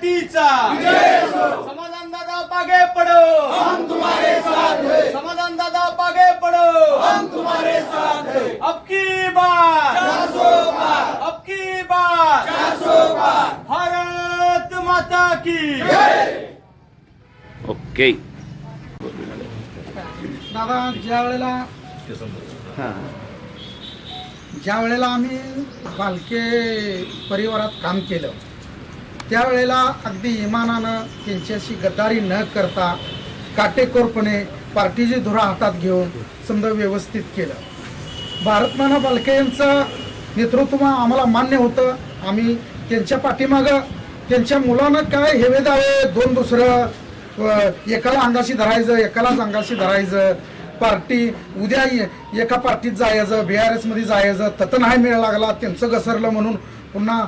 पार्टीचा. समाधान दादा पागे पडो. हम तुम्हारे साथ समाधान दादा पागे पडो. हम तुम्हारे साथ अब की बार अब की बार भारत माता की। ओके. दादा ज्या वेळेला ज्या वेळेला आम्ही बालके परिवारात काम केलं त्यावेळेला अगदी इमानानं त्यांच्याशी गद्दारी न करता काटेकोरपणे पार्टीची धुरा हातात घेऊन समजा व्यवस्थित केलं. भारतमाना बालके यांचं नेतृत्व आम्हाला मान्य होतं. आम्ही त्यांच्या पाठीमागं त्यांच्या मुलानं काय हेवे दावे दोन दुसरं एकाला अंगाशी धरायचं एकालाच अंगाशी धरायचं पार्टी उद्या एका पार्टीत जायचं बी आर एसमध्ये जायचं तत नाही मिळ लागला त्यांचं घसरलं म्हणून पुन्हा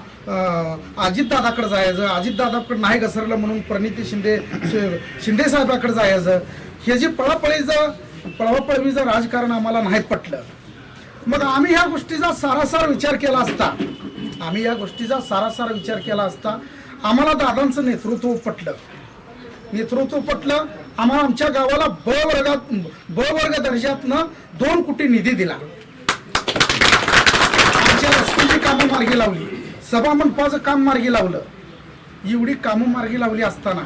अजितदादाकडे जायचं अजितदादाकडे नाही घसरलं म्हणून प्रणिती शिंदे शिंदे साहेबाकडे जायचं. हे जे पळापळीचं पळवापळवीचं राजकारण आम्हाला नाही पटलं. मग आम्ही ह्या गोष्टीचा सारासार विचार केला असता आम्ही या गोष्टीचा सारासार विचार केला असता आम्हाला दादांचं नेतृत्व पटलं. नेतृत्व पटलं आम्हाला आमच्या गावाला ब वर्गात ब वर्ग दर्जातनं दोन कोटी निधी दिला आमच्या रस्त्याची कामं मार्गी लावली. सभा मंडपाचं काम मार्गी लावलं. एवढी कामं मार्गी लावली असताना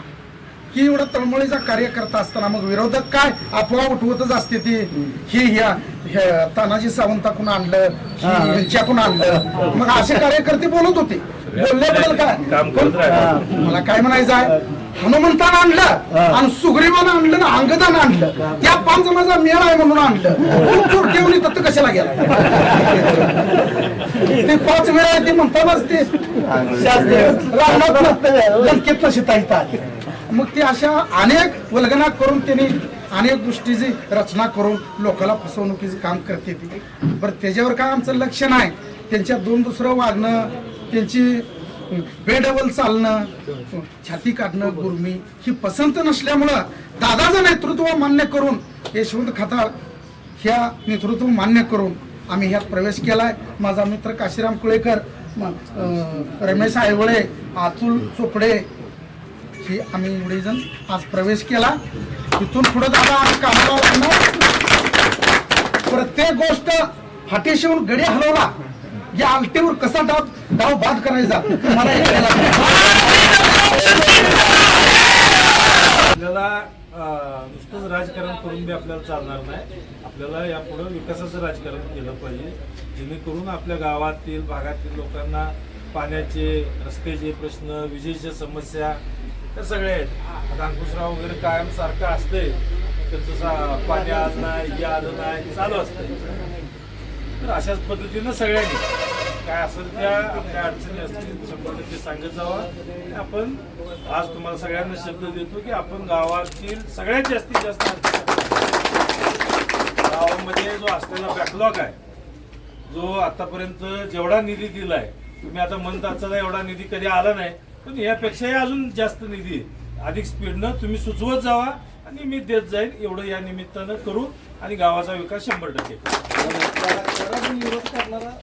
की एवढा तळमळीचा कार्यकर्ता असताना मग विरोधक काय अफवा उठवतच असते ती? ही ह्या तानाजी सावंताकडून आणलं ही. यांच्याकडून आणलं. मग असे कार्यकर्ते बोलत होते. बोलल्याबद्दल काय? मला काय म्हणायचं आहे? हनुमंतानं आणलं आणि सुग्रीवानं आणलं ना अंगदानं आणलं. त्या पाच जणांचा मेळ आहे म्हणून आणलं. चोरटेवणी तत्त कशाला गेला? ते पाच वेळा आहे ते म्हणतानाच ते लंकेतनं शिता येतात मग ते अशा अनेक वल्गना करून त्यांनी अनेक गोष्टीची रचना करून लोकांना फसवणुकीचे काम करते ती. बरं त्याच्यावर काय आमचं लक्ष नाही. त्यांच्या दोन दुसरं वागणं त्यांची बेडबल चालणं छाती काढणं गुरमी ही पसंत नसल्यामुळं दादाचं नेतृत्व मान्य करून यशवंत खताळ ह्या नेतृत्व मान्य करून आम्ही ह्यात प्रवेश केला आहे माझा मित्र काशीराम कुळेकर रमेश आयवळे अतुल चोपडे ही आम्ही एवढे जण आज प्रवेश केला. तिथून पुढे दादा आम्ही कामाला लागणार प्रत्येक गोष्ट फाटी शिवून गडी हलवला. या आलटीवर कसा डाव डाव बाद करायचा? मला हे आपल्याला नुसतंच राजकारण करून बी आपल्याला चालणार नाही. आपल्याला यापुढं विकासाचं राजकारण केलं पाहिजे. जेणेकरून आपल्या गावातील भागातील लोकांना पाण्याचे रस्त्याचे प्रश्न विजेच्या समस्या त्या सगळ्या आहेत. आता अंकुशराव वगैरे कायम सारखं असते त्यांचं सा- पाणी आज नाही या आलं नाही चालू असते तर अशाच पद्धतीनं सगळ्यांनी काय असेल त्या आपल्या अडचणी असतील संबंधित ते सांगत जावा. आपण आज तुम्हाला सगळ्यांना शब्द देतो की आपण गावातील सगळ्यात जास्तीत जास्त गावामध्ये जो असलेला बॅकलॉग आहे जो आतापर्यंत जेवढा निधी दिला आहे तुम्ही आता म्हणताचा एवढा निधी कधी आला नाही पण यापेक्षाही अजून जास्त निधी अधिक स्पीडनं तुम्ही सुचवत जावा आणि मी देत जाईल एवढं या निमित्तानं करू आणि गावाचा विकास शंभर टक्के